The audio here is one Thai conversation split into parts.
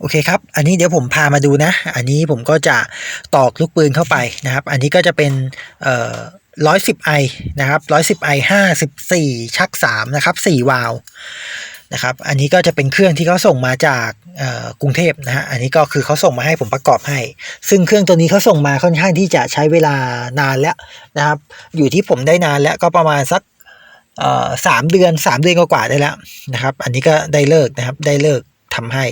โอเคครับ อันนี้เดี๋ยวผมพามาดูนะ อันนี้ผมก็จะตอกลูกปืนเข้าไปนะครับ อันนี้ก็จะเป็นเอ่อร้อยสิบไอนะครับร้อยสิบไอห้าสิบสี่ชักสามนะครับสี่วาล์วนะครับ อันนี้ก็จะเป็นเครื่องที่เขาส่งมาจากกรุงเทพนะฮะ อันนี้ก็คือเขาส่งมาให้ผมประกอบให้ ซึ่งเครื่องตัวนี้เขาส่งมาค่อนข้างที่จะใช้เวลานานแล้วนะครับ อยู่ที่ผมได้นานแล้วก็ประมาณสักสามเดือนสามเดือนกว่าๆได้แล้วนะครับ อันนี้ก็ได้เลิกนะครับ ได้เลิก ทำให้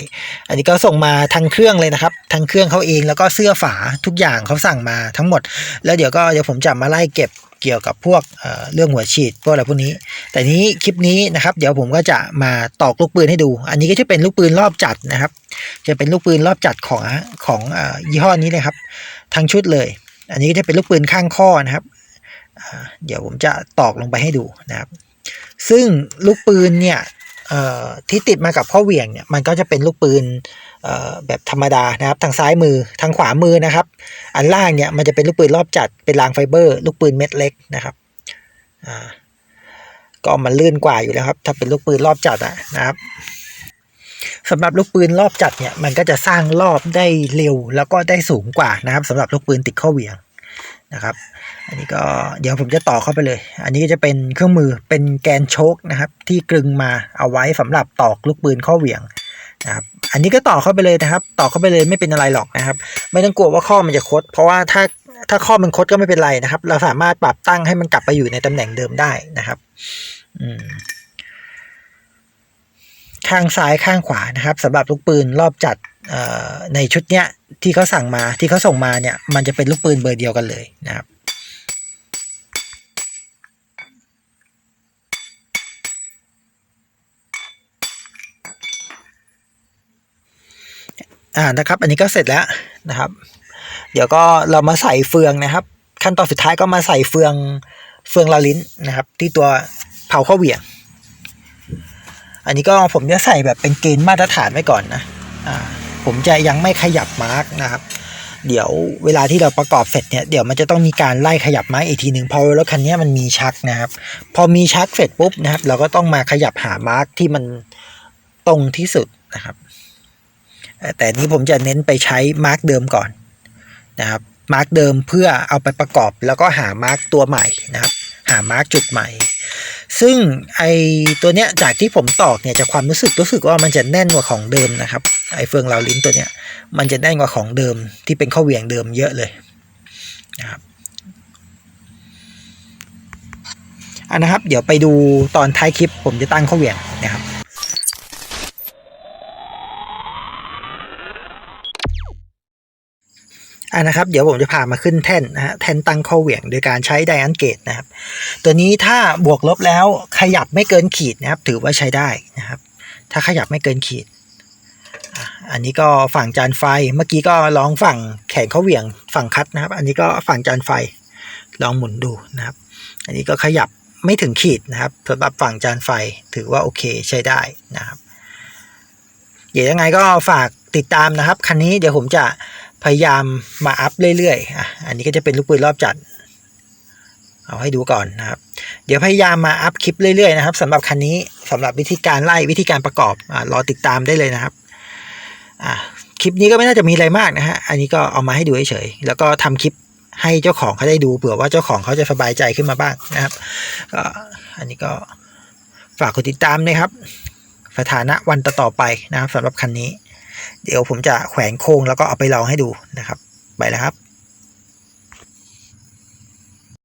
อันนี้ก็ส่งมาทางเครื่องเลยนะครับทางเครื่องเขาเองแล้วก็เสื้อฝาทุกอย่างเขาสั่งมาทั้งหมด แล้วเดี๋ยวก็เดี๋ยวผมจะมาไล่เก็บเกี่ยวกับพวกเเรื่องหัวฉีดพวกอะไรพวกนี้ แต่นี้คลิปนี้นะครับ เดี๋ยวผมก็จะมาตอกลูกปืนให้ดู อันนี้ก็จะเป็นลูกปืนรอบจัดนะครับ จะเป็นลูกปืนรอบจัดของของอยี่ห้อนี้เลยครับ ทั้งชุดเลย อันนี้ก็จะเป็นลูกปืนข้างข้อนะครับเดี๋ยวผมจะตอกลงไปให้ดูนะครับ ซึ่งลูกปืนเนี่ย ที่ติดมากับข้อเหวี่ยงเนี่ยมันก็จะเป็นลูกปืนแบบธรรมดานะครับ ทางซ้ายมือทางขวามือนะครับ อันล่างเนี่ยมันจะเป็นลูกปืนรอบจัดเป็นรางไฟเบอร์ ลูกปืนเม็ดเล็กนะครับก็มันลื่นกว่าอยู่แล้วครับ ถ้าเป็นลูกปืนรอบจัดอะนะครับสำหรับลูกปืนรอบจัดเนี่ยมันก็จะสร้างรอบได้เร็ว แล้วก็ได้สูงกว่านะครับสำหรับลูกปืนติดข้อเหวี่ยง นะครับ อันนี้ก็เดี๋ยวผมจะต่อเข้าไปเลย อันนี้ก็จะเป็นเครื่องมือเป็นแกนโชคนะครับ ที่กลึงมาเอาไว้สำหรับตอกลูกปืนข้อเหวี่ยงนะครับอันนี้ก็ต่อเข้าไปเลยนะครับ ต่อเข้าไปเลยไม่เป็นอะไรหรอกนะครับ ไม่ต้องกลัวว่าข้อมันจะคด เพราะว่าถ้าถ้าข้อมันคดก็ไม่เป็นไรนะครับ เราสามารถปรับตั้งให้มันกลับไปอยู่ในตำแหน่งเดิมได้นะครับ อืม ข้างซ้ายข้างขวานะครับสำหรับลูกปืนรอบจัดในชุดเนี้ยที่เขาสั่งมาที่เขาส่งมาเนี่ยมันจะเป็นลูกปืนเบอร์เดียวกันเลยนะครับ อ่านะครับ อันนี้ก็เสร็จแล้วนะครับ เดี๋ยวก็เรามาใส่เฟืองนะครับ ขั้นตอนสุดท้ายก็มาใส่เฟืองเฟืองลาลิ้นนะครับ ที่ตัวเผาข้าวเหวี่ยง อันนี้ก็ผมจะใส่แบบเป็นเกณฑ์มาตรฐานไว้ก่อนนะผมจะยังไม่ขยับมาร์กนะครับ เดี๋ยวเวลาที่เราประกอบเสร็จเนี่ยเดี๋ยวมันจะต้องมีการไล่ขยับไม้อีกทีหนึ่งพราะรถคันนี้มันมีชักนะครับ พอมีชักเสร็จปุ๊บนะครับ เราก็ต้องมาขยับหามาร์กที่มันตรงที่สุดนะครับ แต่นี้ผมจะเน้นไปใช้มาร์กเดิมก่อนนะครับมาร์กเดิมเพื่อเอาไปประกอบแล้วก็หามาร์กตัวใหม่นะครับ หามาร์กจุดใหม่ ซึ่งไอตัวเนี้ยจากที่ผมตอกเนี่ยจากความรู้สึกรู้สึกว่ามันจะแน่นกว่าของเดิมนะครับไอเฟืองลาวลิ้นตัวเนี้ยมันจะแน่นกว่าของเดิมที่เป็นข้อเหวี่ยงเดิมเยอะเลยนะครับอันนะครับ เดี๋ยวไปดูตอนท้ายคลิปผมจะตั้งข้อเหวี่ยงนะครับ อ่านะครับ เดี๋ยวผมจะพามาขึ้นแท่นนะฮะแท่นตั้งข้อเหวี่ยงโดยการใช้ไดอันเกตนะครับ ตัวนี้ถ้าบวกลบแล้วขยับไม่เกินขีดนะครับ ถือว่าใช้ได้นะครับ ถ้าขยับไม่เกินขีด อันนี้ก็ฝั่งจานไฟ เมื่อกี้ก็ลองฝั่งแขนเขาเหวี่ยงฝั่งคัดนะครับ อันนี้ก็ฝั่งจานไฟ ลองหมุนดูนะครับ อันนี้ก็ขยับไม่ถึงขีดนะครับสำหรับฝั่งจานไฟถือว่าโอเคใช้ได้นะครับ เดี๋ยวยังไงก็ฝากติดตามนะครับ คันนี้เดี๋ยวผมจะ พยายามมาอัพเรื่อยๆอะอันนี้ก็จะเป็นลูกปืนรอบจัด เอาให้ดูก่อนนะครับ เดี๋ยวพยายามมาอัพคลิปเรื่อยๆนะครับสำหรับคันนี้สำหรับวิธีการไล่วิธีการประกอบอ่ารอติดตามได้เลยนะครับอะคลิปนี้ก็ไม่น่าจะมีอะไรมากนะฮะอันนี้ก็เอามาให้ดูเฉยๆแล้วก็ทำคลิปให้เจ้าของเขาได้ดูเผื่อว่าเจ้าของเขาจะสบายใจขึ้นมาบ้างนะครับก็อันนี้ก็ฝากกดติดตามนะครับ สถานะวันต่อๆไปนะครับสำหรับคันนี้ เดี๋ยวผมจะแขวนโค้งแล้วก็เอาไปลองให้ดูนะครับ ไปแล้วครับ